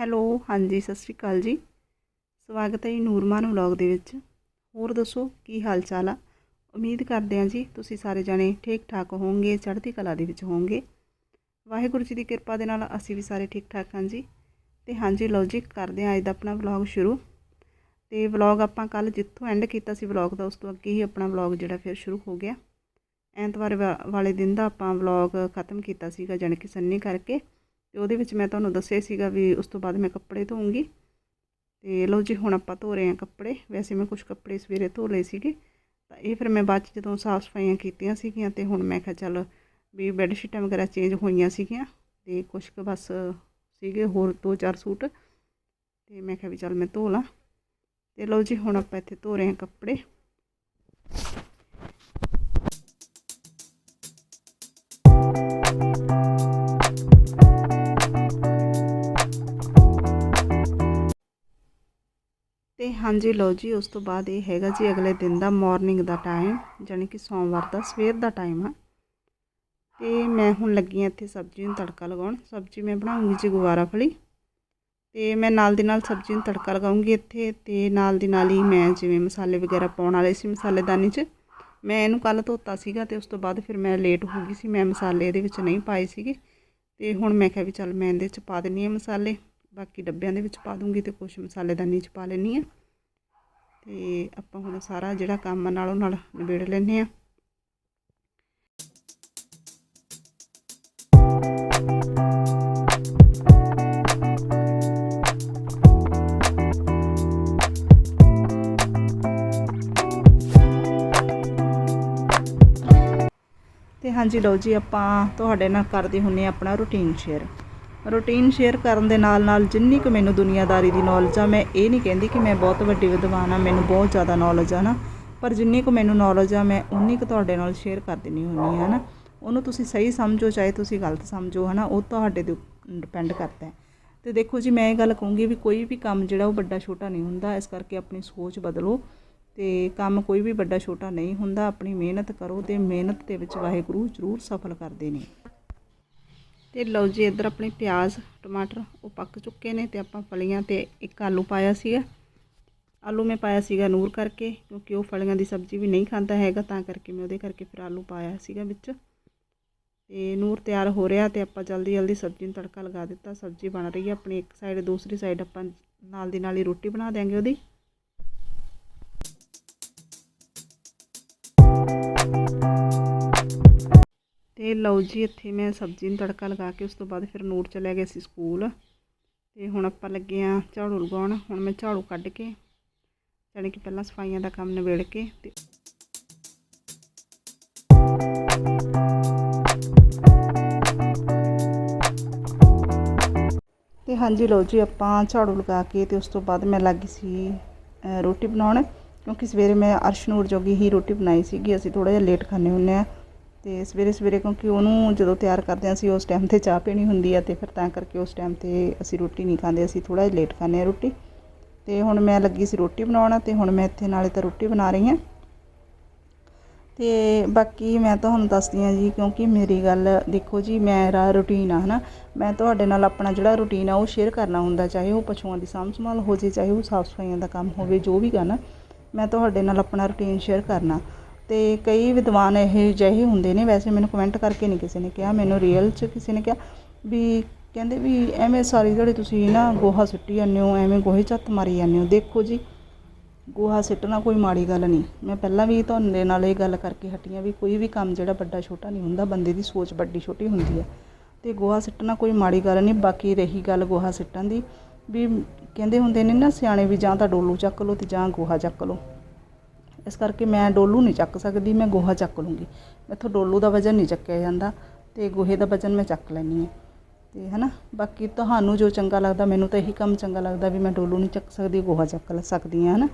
Hello, ਹਾਂਜੀ, ਸਤਿ ਸ਼੍ਰੀ ਅਕਾਲ ਜੀ। ਸਵਾਗਤ ਹੈ ਜੀ ਨੂਰਮਾਨ ਵਲੌਗ ਦੇ ਵਿੱਚ। ਹੋਰ ਦੱਸੋ, ਕੀ ਹਾਲ ਚਾਲ ਆ? ਉਮੀਦ ਕਰਦੇ ਹਾਂ ਜੀ ਤੁਸੀਂ ਸਾਰੇ ਜਾਣੇ ਠੀਕ ਠਾਕ ਹੋਵੋਗੇ, ਚੜ੍ਹਦੀ ਕਲਾ ਦੇ ਵਿੱਚ ਹੋਵੋਗੇ। ਵਾਹਿਗੁਰੂ ਜੀ ਦੀ ਕਿਰਪਾ ਦੇ ਨਾਲ ਅਸੀਂ ਵੀ ਸਾਰੇ ਠੀਕ ਠਾਕ ਹਾਂ ਜੀ। ਤੇ ਹਾਂਜੀ, ਲਓ ਜੀ, ਕਰਦੇ ਹਾਂ ਅੱਜ ਦਾ ਆਪਣਾ ਵਲੌਗ ਸ਼ੁਰੂ। ਤੇ ਵਲੌਗ ਆਪਾਂ ਕੱਲ ਜਿੱਥੋਂ ਐਂਡ ਕੀਤਾ ਸੀ ਵਲੌਗ ਦਾ, ਉਸ ਤੋਂ ਅੱਗੇ ਹੀ ਆਪਣਾ ਵਲੌਗ ਜਿਹੜਾ ਫਿਰ ਸ਼ੁਰੂ ਹੋ ਗਿਆ। ਐਤਵਾਰ ਵਾ- ਵਾਲੇ ਦਿਨ ਦਾ ਆਪਾਂ ਵਲੌਗ ਖਤਮ ਕੀਤਾ ਸੀਗਾ, ਜਾਣੀ ਕਿ ਸੰਨੀ ਕਰਕੇ। ਤੇ ਉਹਦੇ ਵਿੱਚ ਮੈਂ ਤੁਹਾਨੂੰ ਦੱਸਿਆ ਸੀਗਾ ਵੀ ਉਸ ਤੋਂ ਬਾਅਦ ਮੈਂ ਕੱਪੜੇ ਧੋਉਂਗੀ ਤੇ ਲਓ ਜੀ, ਹੁਣ ਆਪਾਂ ਧੋ ਰਹੇ ਹਾਂ ਕੱਪੜੇ। ਵੈਸੇ ਮੈਂ ਕੁਝ ਕੱਪੜੇ ਸਵੇਰੇ ਧੋ ਲਏ ਸੀਗੇ। ਤਾਂ ਇਹ ਫਿਰ ਮੈਂ ਬਾਅਦ 'ਚ ਜਦੋਂ ਸਾਫ਼ ਸਫਾਈਆਂ ਕੀਤੀਆਂ ਸੀਗੀਆਂ ਤੇ ਹੁਣ ਮੈਂ ਕਿਹਾ ਚੱਲ ਵੀ ਬੈੱਡ ਸ਼ੀਟਾਂ ਵਗੈਰਾ ਚੇਂਜ ਹੋਈਆਂ ਸੀਗੀਆਂ ਤੇ ਕੁਝ ਕੁ ਬਸ ਸੀਗੇ ਹੋਰ ਦੋ ਚਾਰ ਸੂਟ। ਤੇ ਮੈਂ ਕਿਹਾ ਵੀ ਚੱਲ ਮੈਂ ਧੋ ਲਾਂ। ਤੇ ਲਓ ਜੀ, ਹੁਣ ਆਪਾਂ ਇੱਥੇ ਧੋ ਰਹੇ ਹਾਂ ਕੱਪੜੇ। ਹਾਂਜੀ, ਲਓ ਜੀ, ਉਸ ਤੋਂ ਬਾਅਦ ਇਹ ਹੈਗਾ ਜੀ ਅਗਲੇ ਦਿਨ ਦਾ ਮਾਰਨਿੰਗ ਦਾ ਟਾਈਮ ਜਾਣੀ ਕਿ ਸੋਮਵਾਰ ਦਾ ਸਵੇਰ ਦਾ ਟਾਈਮ ਆ। ਤੇ ਮੈਂ ਹੁਣ ਲੱਗੀ ਹਾਂ ਇੱਥੇ ਸਬਜ਼ੀ ਨੂੰ ਤੜਕਾ ਲਗਾਉਣ। ਸਬਜ਼ੀ ਮੈਂ ਬਣਾਉਂਗੀ ਜੀ ਗੁਵਾਰਾ ਫਲੀ। ਤੇ ਮੈਂ ਨਾਲ ਦੀ ਨਾਲ ਸਬਜ਼ੀ ਨੂੰ ਤੜਕਾ ਲਗਾਉਂਗੀ ਇੱਥੇ। ਤੇ ਨਾਲ ਦੀ ਨਾਲ ਹੀ ਮੈਂ ਜਿਵੇਂ ਮਸਾਲੇ ਵਗੈਰਾ ਪਾਉਣ ਵਾਲੇ ਸੀ ਮਸਾਲੇਦਾਨੀ 'ਚ, ਮੈਂ ਇਹਨੂੰ ਕੱਲ ਧੋਤਾ ਸੀਗਾ ਤੇ ਉਸ ਤੋਂ ਬਾਅਦ ਫਿਰ ਮੈਂ ਲੇਟ ਹੋ ਗਈ ਸੀ। ਮੈਂ ਮਸਾਲੇ ਇਹਦੇ ਵਿੱਚ ਨਹੀਂ ਪਾਏ ਸੀਗੇ। ਤੇ ਹੁਣ ਮੈਂ ਕਿਹਾ ਵੀ ਚੱਲ ਮੈਂ ਇਹਦੇ 'ਚ ਪਾ ਦਿੰਨੀ ਆ ਮਸਾਲੇ। ਬਾਕੀ ਡੱਬਿਆਂ ਦੇ ਵਿੱਚ ਪਾ ਦੂੰਗੀ ਤੇ ਕੁਝ ਮਸਾਲੇਦਾਨੀ 'ਚ ਪਾ ਲੈਣੀ ਆ ਤੇ ਆਪਾਂ ਹੁਣ ਸਾਰਾ ਜਿਹੜਾ ਕੰਮ ਨਾਲੋਂ ਨਾਲ ਨਿਬੇੜ ਲੈਂਦੇ ਆ ਤੇ ਹਾਂਜੀ ਲਓ ਜੀ, ਆਪਾਂ ਤੁਹਾਡੇ ਨਾਲ ਕਰਦੇ ਹੁੰਨੇ ਆ ਆਪਣਾ ਰੂਟੀਨ ਸ਼ੇਅਰ ਰੂਟੀਨ ਸ਼ੇਅਰ ਕਰਨ ਦੇ ਨਾਲ ਨਾਲ ਜਿੰਨੀ ਕੁ ਮੈਨੂੰ ਦੁਨੀਆਦਾਰੀ ਦੀ ਨੌਲੇਜ ਆ, ਮੈਂ ਇਹ ਨਹੀਂ ਕਹਿੰਦੀ ਕਿ ਮੈਂ ਬਹੁਤ ਵੱਡੀ ਵਿਦਵਾਨ ਆ, ਮੈਨੂੰ ਬਹੁਤ ਜ਼ਿਆਦਾ ਨੌਲੇਜ ਆ ਨਾ। ਪਰ ਜਿੰਨੀ ਕੁ ਮੈਨੂੰ ਨੌਲੇਜ ਆ, ਮੈਂ ਉਨੀ ਕੁ ਤੁਹਾਡੇ ਨਾਲ ਸ਼ੇਅਰ ਕਰ ਦਿੰਨੀ ਹੁੰਨੀ ਆ ਨਾ। ਉਹਨੂੰ ਤੁਸੀਂ ਸਹੀ ਸਮਝੋ, ਚਾਹੇ ਤੁਸੀਂ ਗਲਤ ਸਮਝੋ, ਹਨਾ, ਉਹ ਤੁਹਾਡੇ ਦੇ ਡਿਪੈਂਡ ਕਰਦਾ ਹੈ। ਤੇ ਦੇਖੋ ਜੀ, ਮੈਂ ਇਹ ਗੱਲ ਕਹੂੰਗੀ ਵੀ ਕੋਈ ਵੀ ਕੰਮ ਜਿਹੜਾ ਉਹ ਵੱਡਾ ਛੋਟਾ ਨਹੀਂ ਹੁੰਦਾ, ਇਸ ਕਰਕੇ ਆਪਣੀ ਸੋਚ ਬਦਲੋ। ਤੇ ਕੰਮ ਕੋਈ ਵੀ ਵੱਡਾ ਛੋਟਾ ਨਹੀਂ ਹੁੰਦਾ, ਆਪਣੀ ਮਿਹਨਤ ਕਰੋ ਤੇ ਮਿਹਨਤ ਦੇ ਵਿੱਚ ਵਾਹਿਗੁਰੂ ਜ਼ਰੂਰ ਸਫਲ ਕਰਦੇ ਨੇ। ਤੇ ਲਓ ਜੀ, ਇੱਧਰ ਆਪਣੇ ਪਿਆਜ਼, ਟਮਾਟਰ ਉਹ ਪੱਕ ਚੁੱਕੇ ਨੇ ਤੇ ਆਪਾਂ ਫਲੀਆਂ ਤੇ ਇੱਕ ਆਲੂ ਪਾਇਆ ਸੀਗਾ। ਆਲੂ ਮੈਂ ਪਾਇਆ ਸੀਗਾ ਨੂਰ ਕਰਕੇ, ਕਿਉਂਕਿ ਉਹ ਫਲੀਆਂ ਦੀ ਸਬਜ਼ੀ ਵੀ ਨਹੀਂ ਖਾਂਦਾ ਹੈਗਾ, ਤਾਂ ਕਰਕੇ ਮੈਂ ਉਹਦੇ ਕਰਕੇ ਫਿਰ ਆਲੂ ਪਾਇਆ ਸੀਗਾ ਵਿੱਚ। ਤੇ ਨੂਰ ਤਿਆਰ ਹੋ ਰਿਹਾ ਤੇ ਆਪਾਂ ਜਲਦੀ ਜਲਦੀ ਸਬਜ਼ੀ ਨੂੰ ਤੜਕਾ ਲਗਾ ਦਿੱਤਾ। ਸਬਜ਼ੀ ਬਣ ਰਹੀ ਹੈ ਆਪਣੀ, ਇੱਕ ਸਾਈਡ ਦੂਸਰੀ ਸਾਈਡ ਆਪਾਂ ਨਾਲ ਦੀ ਨਾਲ ਹੀ ਰੋਟੀ ਬਣਾ ਦਿਆਂਗੇ ਉਹਦੀ। ਤੇ ਲਓ ਜੀ, ਇੱਥੇ ਮੈਂ ਸਬਜ਼ੀ ਨੂੰ ਤੜਕਾ ਲਗਾ ਕੇ ਉਸ ਤੋਂ ਬਾਅਦ ਫਿਰ ਨੂਰ ਚਲਿਆ ਗਏ ਸੀ ਸਕੂਲ। ਤੇ ਹੁਣ ਆਪਾਂ ਲੱਗੇ ਆ ਝਾੜੂ ਲਗਾਉਣ। ਹੁਣ ਮੈਂ ਝਾੜੂ ਕੱਢ ਕੇ ਜਾਣੀ ਕਿ ਪਹਿਲਾਂ ਸਫਾਈਆਂ ਦਾ ਕੰਮ ਨਿਬੇੜ ਕੇ ਤੇ ਤੇ ਹਾਂਜੀ ਲਓ ਜੀ, ਆਪਾਂ ਝਾੜੂ ਲਗਾ ਕੇ ਤੇ ਉਸ ਤੋਂ ਬਾਅਦ ਮੈਂ ਲੱਗੀ ਸੀ ਰੋਟੀ ਬਣਾਉਣ। ਕਿਉਂਕਿ ਸਵੇਰੇ ਮੈਂ ਅਰਸ਼ਨੂਰ ਜੋਗੀ ਹੀ ਰੋਟੀ ਬਣਾਈ ਸੀਗੀ। ਅਸੀਂ ਥੋੜਾ ਜਿਹਾ ਲੇਟ ਖਾਂਦੇ ਹੁੰਨੇ ਆ ਤੇ ਸਵੇਰੇ ਸਵੇਰੇ ਕਿਉਂਕਿ ਉਹਨੂੰ ਜਦੋਂ ਤਿਆਰ ਕਰਦੇ ਹਾਂ, ਅਸੀਂ ਉਸ ਟਾਈਮ ਤੇ ਚਾਹ ਪੀਣੀ ਹੁੰਦੀ ਆ ਤੇ ਫਿਰ ਤਾਂ ਕਰਕੇ ਉਸ ਟਾਈਮ ਤੇ ਅਸੀਂ ਰੋਟੀ ਨਹੀਂ ਖਾਂਦੇ, ਅਸੀਂ ਥੋੜਾ ਜਿਹਾ ਲੇਟ ਖਾਂਦੇ ਆ ਰੋਟੀ। ਤੇ ਹੁਣ ਮੈਂ ਲੱਗੀ ਸੀ ਰੋਟੀ ਬਣਾਉਣਾ ਤੇ ਹੁਣ ਮੈਂ ਇੱਥੇ ਨਾਲੇ ਤਾਂ ਰੋਟੀ ਬਣਾ ਰਹੀ ਹਾਂ। ਤੇ ਬਾਕੀ ਮੈਂ ਤੁਹਾਨੂੰ ਦੱਸਦੀ ਹਾਂ ਜੀ, ਕਿਉਂਕਿ ਮੇਰੀ ਗੱਲ ਦੇਖੋ ਜੀ ਮੇਰਾ ਰੂਟੀਨ ਆ, ਹਨਾ। ਮੈਂ ਤੁਹਾਡੇ ਨਾਲ ਆਪਣਾ ਜਿਹੜਾ ਰੂਟੀਨ ਆ, ਉਹ ਸ਼ੇਅਰ ਕਰਨਾ ਹੁੰਦਾ, ਚਾਹੇ ਉਹ ਪਸ਼ੂਆਂ ਦੀ ਸਾਂਭ ਸੰਭਾਲ ਹੋ ਜੇ, ਚਾਹੇ ਉਹ ਸਾਫ਼ ਸਫਾਈਆਂ ਦਾ ਕੰਮ ਹੋਵੇ, ਜੋ ਵੀ ਗਾ ਮੈਂ ਤੁਹਾਡੇ ਨਾਲ ਆਪਣਾ ਰੂਟੀਨ ਸ਼ੇਅਰ ਕਰਨਾ। ਅਤੇ ਕਈ ਵਿਦਵਾਨ ਇਹੋ ਜਿਹੇ ਹੁੰਦੇ ਨੇ, ਵੈਸੇ ਮੈਨੂੰ ਕਮੈਂਟ ਕਰਕੇ ਨਹੀਂ ਕਿਸੇ ਨੇ ਕਿਹਾ, ਮੈਨੂੰ ਰੀਅਲ 'ਚ ਕਿਸੇ ਨੇ ਕਿਹਾ ਵੀ ਕਹਿੰਦੇ ਵੀ ਐਵੇਂ ਸਾਰੀ ਦਿਹਾੜੀ ਤੁਸੀਂ ਨਾ ਗੋਹਾ ਸੁੱਟੀ ਜਾਂਦੇ ਹੋ, ਐਵੇਂ ਗੋਹੇ 'ਚ ਹੱਥ ਮਾਰੀ ਜਾਂਦੇ ਹੋ। ਦੇਖੋ ਜੀ, ਗੋਹਾ ਸਿੱਟਣਾ ਕੋਈ ਮਾੜੀ ਗੱਲ ਨਹੀਂ। ਮੈਂ ਪਹਿਲਾਂ ਵੀ ਤੁਹਾਡੇ ਨਾਲ ਇਹ ਗੱਲ ਕਰਕੇ ਹਟੀ ਹਾਂ ਵੀ ਕੋਈ ਵੀ ਕੰਮ ਜਿਹੜਾ ਵੱਡਾ ਛੋਟਾ ਨਹੀਂ ਹੁੰਦਾ, ਬੰਦੇ ਦੀ ਸੋਚ ਵੱਡੀ ਛੋਟੀ ਹੁੰਦੀ ਹੈ। ਤੇ ਗੋਹਾ ਸਿੱਟਣਾ ਕੋਈ ਮਾੜੀ ਗੱਲ ਨਹੀਂ, ਬਾਕੀ ਰਹੀ ਗੱਲ ਗੋਹਾ ਸਿੱਟਣ ਦੀ ਵੀ ਕਹਿੰਦੇ ਹੁੰਦੇ ਨੇ ਨਾ, ਸਿਆਣੇ ਵੀ ਜਾਂ ਤਾਂ ਡੋਲੂ ਚੱਕ ਲਓ ਤੇ ਜਾਂ ਗੋਹਾ ਚੱਕ ਲਓ। ਇਸ ਕਰਕੇ ਮੈਂ ਡੋਲੂ ਨਹੀਂ ਚੱਕ ਸਕਦੀ, ਮੈਂ ਗੋਹਾ ਚੱਕ ਲੂੰਗੀ। ਮੈਥੋਂ ਡੋਲੂ ਦਾ ਵਜ਼ਨ ਨਹੀਂ ਚੱਕਿਆ ਜਾਂਦਾ ਤੇ ਗੋਹੇ ਦਾ ਵਜ਼ਨ ਮੈਂ ਚੱਕ ਲੈਂਦੀ ਹਾਂ। ਤੇ ਹਨਾ, ਬਾਕੀ ਤੁਹਾਨੂੰ ਜੋ ਚੰਗਾ ਲੱਗਦਾ, ਮੈਨੂੰ ਤਾਂ ਇਹੀ ਕੰਮ ਚੰਗਾ ਲੱਗਦਾ ਵੀ ਮੈਂ ਡੋਲੂ ਨਹੀਂ ਚੱਕ ਸਕਦੀ, ਗੋਹਾ ਚੱਕ ਲ- ਸਕਦੀ ਹਾਂ, ਹਨਾ।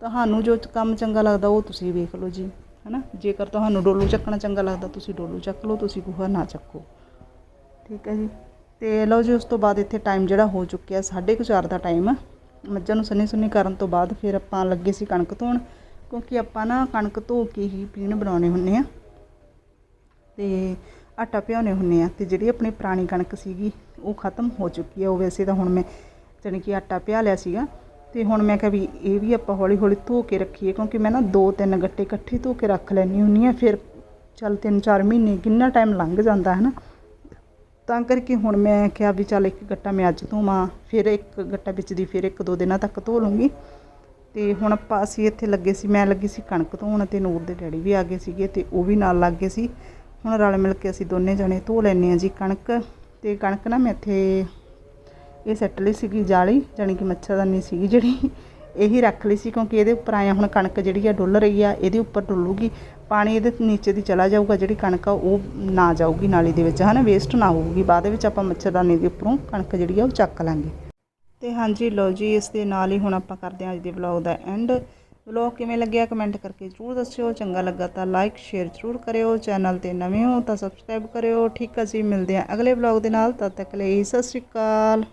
ਤੁਹਾਨੂੰ ਜੋ ਕੰਮ ਚੰਗਾ ਲੱਗਦਾ, ਉਹ ਤੁਸੀਂ ਵੇਖ ਲਓ ਜੀ, ਹਨਾ। ਜੇਕਰ ਤੁਹਾਨੂੰ ਡੋਲੂ ਚੱਕਣਾ ਚੰਗਾ ਲੱਗਦਾ, ਤੁਸੀਂ ਡੋਲੂ ਚੱਕ ਲਓ, ਤੁਸੀਂ ਗੋਹਾ ਨਾ ਚੱਕੋ। ਠੀਕ ਹੈ ਜੀ। ਤੇ ਲਓ ਜੀ, ਉਸ ਤੋਂ ਬਾਅਦ ਇੱਥੇ ਟਾਈਮ ਜਿਹੜਾ ਹੋ ਚੁੱਕਿਆ 4:30 ਦਾ ਟਾਈਮ ਮੱਝਾਂ ਨੂੰ ਸੰਨੀ ਸੁੰਨੀ ਕਰਨ ਤੋਂ ਬਾਅਦ ਫਿਰ ਆਪਾਂ ਲੱਗੇ ਸੀ ਕਣਕ ਧੋਣ। ਕਿਉਂਕਿ ਆਪਾਂ ਨਾ ਕਣਕ ਧੋ ਕੇ ਹੀ ਪੀਣ ਬਣਾਉਣੇ ਹੁੰਨੇ ਆ। ਤੇ ਆਟਾ ਪਿਆਉਣੇ ਹੁੰਨੇ ਆ ਤੇ ਜਿਹੜੀ ਆਪਣੀ ਪੁਰਾਣੀ ਕਣਕ ਸੀਗੀ, ਉਹ ਖਤਮ ਹੋ ਚੁੱਕੀ ਹੈ ਉਹ ਵੈਸੇ ਤਾਂ ਹੁਣ ਮੈਂ ਜਾਣੀ ਕਿ ਆਟਾ ਭਿਆ ਲਿਆ ਸੀਗਾ ਤੇ ਹੁਣ ਮੈਂ ਕਿਹਾ ਵੀ ਇਹ ਵੀ ਆਪਾਂ ਹੌਲੀ ਹੌਲੀ ਧੋ ਕੇ ਰੱਖੀਏ, ਕਿਉਂਕਿ ਮੈਂ ਨਾ ਦੋ ਤਿੰਨ ਗੱਟੇ ਇਕੱਠੇ ਧੋ ਕੇ ਰੱਖ ਲੈਣੀ ਹੁੰਨੀ ਆ। ਫਿਰ ਚੱਲ ਤਿੰਨ ਚਾਰ ਮਹੀਨੇ ਕਿੰਨਾ ਟਾਈਮ ਲੰਘ ਜਾਂਦਾ ਹੈ ਨਾ ਤਾਂ ਕਰਕੇ ਹੁਣ ਮੈਂ ਕਿਹਾ ਵੀ ਚੱਲ ਇੱਕ ਗੱਟਾ ਮੈਂ ਅੱਜ ਧੋਵਾਂ, ਫਿਰ ਇੱਕ ਗੱਟਾ ਵਿੱਚ ਦੀ ਫਿਰ ਇੱਕ ਦੋ ਦਿਨਾਂ ਤੱਕ ਧੋ ਲੂੰਗੀ। ਤੇ ਹੁਣ ਆਪਾਂ ਅਸੀਂ ਇੱਥੇ ਲੱਗੇ ਸੀ, ਮੈਂ ਲੱਗੀ ਸੀ ਕਣਕ ਧੋਣ ਤੇ ਨੂਰ ਦੇ ਡੈਡੀ ਵੀ ਆ ਗਏ ਸੀਗੇ ਤੇ ਉਹ ਵੀ ਨਾਲ ਲੱਗ ਗਏ ਸੀ। ਹੁਣ ਰਲ ਮਿਲ ਕੇ ਅਸੀਂ ਦੋਨੇ ਜਣੇ ਧੋ ਲੈਨੇ ਆ ਜੀ ਕਣਕ ਤੇ ਕਣਕ ਨਾ ਮੈਂ ਇੱਥੇ ਇਹ ਸੱਟ ਲਈ ਸੀਗੀ ਜਾਲੀ, ਜਾਣੀ ਕਿ ਮੱਛਰਦਾਨੀ ਸੀਗੀ ਜਿਹੜੀ, ਇਹੀ ਰੱਖ ਲਈ ਸੀ ਕਿਉਂਕਿ ਇਹਦੇ ਉੱਪਰ ਆਇਆ ਹੁਣ ਕਣਕ ਜਿਹੜੀ ਆ ਡੁੱਲ ਰਹੀ ਆ, ਇਹਦੇ ਉੱਪਰ ਡੁੱਲੂਗੀ, ਪਾਣੀ ਇਹਦੇ ਨੀਚੇ ਦੀ ਚਲਾ ਜਾਊਗਾ, ਜਿਹੜੀ ਕਣਕ ਆ ਉਹ ਨਾ ਜਾਊਗੀ ਨਾਲੀ ਦੇ ਵਿੱਚ, ਹਨਾ ਵੇਸਟ ਨਾ ਹੋਊਗੀ, ਬਾਅਦ ਵਿੱਚ ਆਪਾਂ ਮੱਛਰਦਾਨੀ ਦੇ ਉੱਪਰੋਂ ਕਣਕ ਜਿਹੜੀ ਆ ਉਹ ਚੱਕ ਲਾਂਗੇ। ਤੇ ਹਾਂਜੀ, ਲਓ ਜੀ, ਇਸ ਦੇ ਨਾਲ ਹੀ ਹੁਣ ਆਪਾਂ ਕਰਦੇ ਹਾਂ ਅੱਜ ਦੇ ਵਲੌਗ ਦਾ ਐਂਡ ਵਲੌਗ ਕਿਵੇਂ ਲੱਗਿਆ ਕਮੈਂਟ ਕਰਕੇ ਜ਼ਰੂਰ ਦੱਸਿਓ। ਚੰਗਾ ਲੱਗਾ ਤਾਂ ਲਾਈਕ ਸ਼ੇਅਰ ਜ਼ਰੂਰ ਕਰਿਓ। ਚੈਨਲ ਤੇ ਨਵੇਂ ਹੋ ਤਾਂ ਸਬਸਕ੍ਰਾਈਬ ਕਰਿਓ। ਠੀਕ ਹੈ ਜੀ, ਮਿਲਦੇ ਹਾਂ ਅਗਲੇ ਵਲੌਗ ਦੇ ਨਾਲ। ਤਦ ਤੱਕ ਲਈ ਸਤਿ ਸ਼੍ਰੀ ਅਕਾਲ।